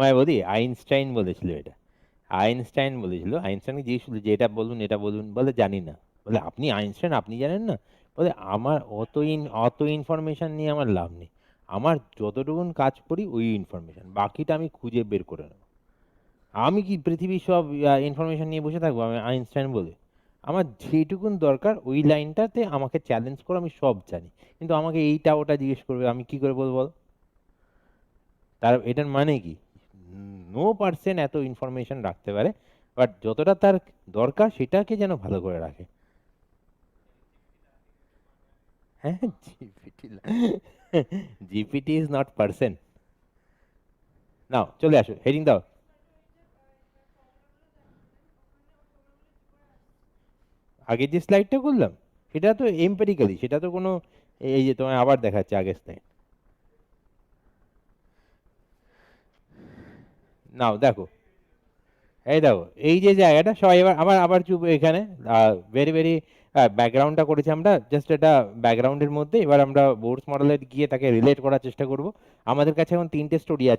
তোমায় বলি, আইনস্টাইন বলেছিল এটা। আইনস্টাইন বলেছিল আইনস্টাইনকে জিজ্ঞেস করল যে এটা বলুন এটা বলুন, বলে জানি না। বলে, আপনি আইনস্টাইন, আপনি জানেন না? বলে, আমার অত ইন, অত ইনফরমেশন নিয়ে আমার লাভ নেই। আমার যতটুকুন কাজ করি, ওই ইনফরমেশন। বাকিটা আমি খুঁজে বের করে নেব। আমি কি পৃথিবীর সব ইনফরমেশন নিয়ে বসে থাকব, আমি আইনস্টাইন বলে? আমার যেটুকুন দরকার, ওই লাইনটাতে আমাকে চ্যালেঞ্জ করে, আমি সব জানি। কিন্তু আমাকে এইটা, ওটা জিজ্ঞেস করবে, আমি কি করে বলব বল? তার, এটার মানে কি? নো পার্সেন্ট এত ইনফরমেশন রাখতে পারে বাট যতটা তার দরকার সেটাকে যেন ভালো করে রাখে। হ্যাঁ GPT GPT is not person now, চলে আসো হেডিং দাও। আগের যে স্লাইডটা করলাম, সেটা তো এম্পেরিক্যালি সেটা তো কোনো, এই যে তোমায় আবার দেখাচ্ছে আগের স্লাইড নাও, দেখো। এই দেখো, এই যে জায়গাটা, সবাই এবার, আবার আবার চুপ এখানে। ভেরি ভেরি ব্যাকগ্রাউন্ডটা করেছি আমরা। জাস্ট এটা ব্যাকগ্রাউন্ডের মধ্যে। এবার আমরা বোর্ডস মডেলে গিয়ে তাকে রিলেট করার চেষ্টা করব। আমাদের কাছে এখন তিনটে স্টোরি আছে।